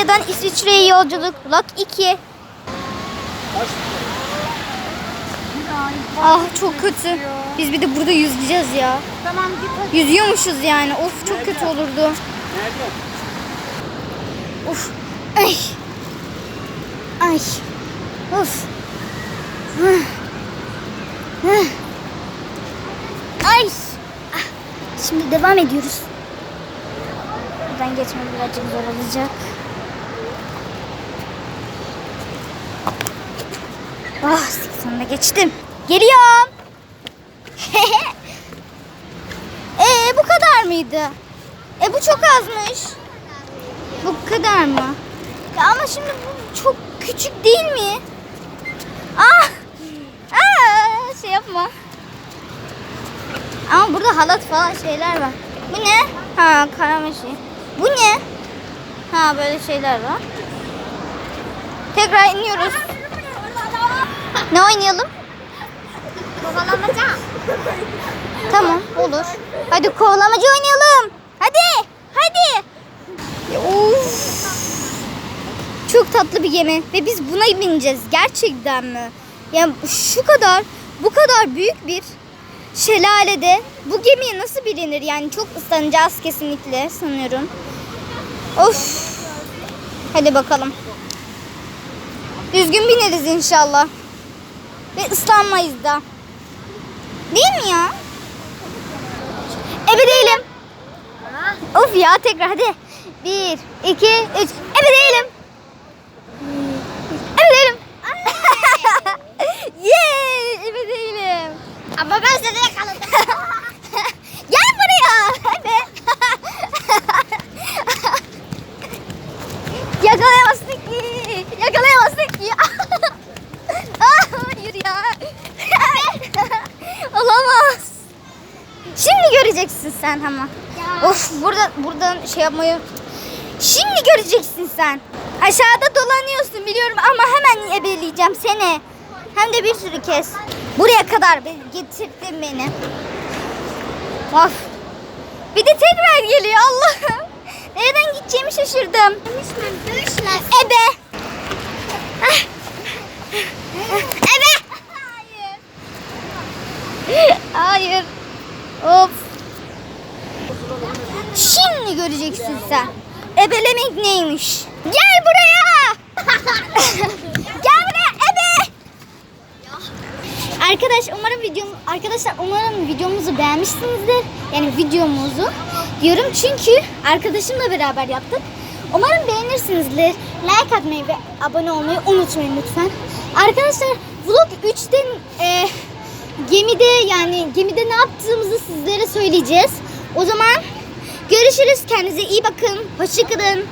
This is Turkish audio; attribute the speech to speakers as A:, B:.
A: Almanya'dan İsviçre'ye yolculuk vlog 2. Ah çok kötü. Biz bir de burada yüzeceğiz ya.
B: Tamam git hadi.
A: Yüzüyormuşuz yani. Of çok kötü olurdu. Of. Ay. Ay. Of. Ay. Ah. Şimdi devam ediyoruz. Buradan geçmem birazcık zor olacak. Ah, sonunda geçtim. Geliyorum. Ee bu kadar mıydı? E bu çok azmış. Bu kadar mı? Ya ama şimdi bu çok küçük değil mi? Ah! Aa, şey yapma. Ama burada halat falan şeyler var. Bu ne? Ha karamaşi. Bu ne? Ha böyle şeyler var. Tekrar iniyoruz. Ne oynayalım?
B: Kovalamaca.
A: Tamam olur. Hadi kovalamacı oynayalım. Hadi. Hadi. Of. Çok tatlı bir gemi ve biz buna bineceğiz. Gerçekten mi? Yani şu kadar bu kadar büyük bir şelalede bu gemiye nasıl bilinir? Yani çok ıslanacağız kesinlikle sanıyorum. Of. Hadi bakalım. Düzgün bineriz inşallah. Ve ıslanmayız da. Değil mi ya? Ebe değilim. Of ya tekrar hadi. Bir, iki, üç. Ebe değilim. Ebe değilim. Yay! Ebe değilim.
B: Ama ben seni yakaladım.
A: Gel buraya. Ebe. Yakalayamazsın ki. Yakalayamazsın ki. ah, hayır ya. Olamaz. Şimdi göreceksin sen ama.
B: Ya.
A: Of burada buradan şey yapmayı. Şimdi göreceksin sen. Aşağıda dolanıyorsun biliyorum ama hemen ebeleyeceğim seni. Hem de bir sürü kez. Buraya kadar getirdin beni. Of. Bir de tekrar geliyor Allah'ım. Nereden gideceğimi şaşırdım. Ebe. Ah. Ebe. Hayır. Hayır. Of. Şimdi göreceksin sen. Ebelemek neymiş? Gel buraya. Gel buraya ebe. Arkadaş umarım videom arkadaşlar umarım videomuzu beğenmişsinizdir. Yani videomuzu diyorum çünkü arkadaşımla beraber yaptık. Umarım beğenirsinizdir. Like atmayı ve abone olmayı unutmayın lütfen. Arkadaşlar vlog 3'te e, gemide yani gemide ne yaptığımızı sizlere söyleyeceğiz. O zaman görüşürüz. Kendinize iyi bakın. Hoşçakalın.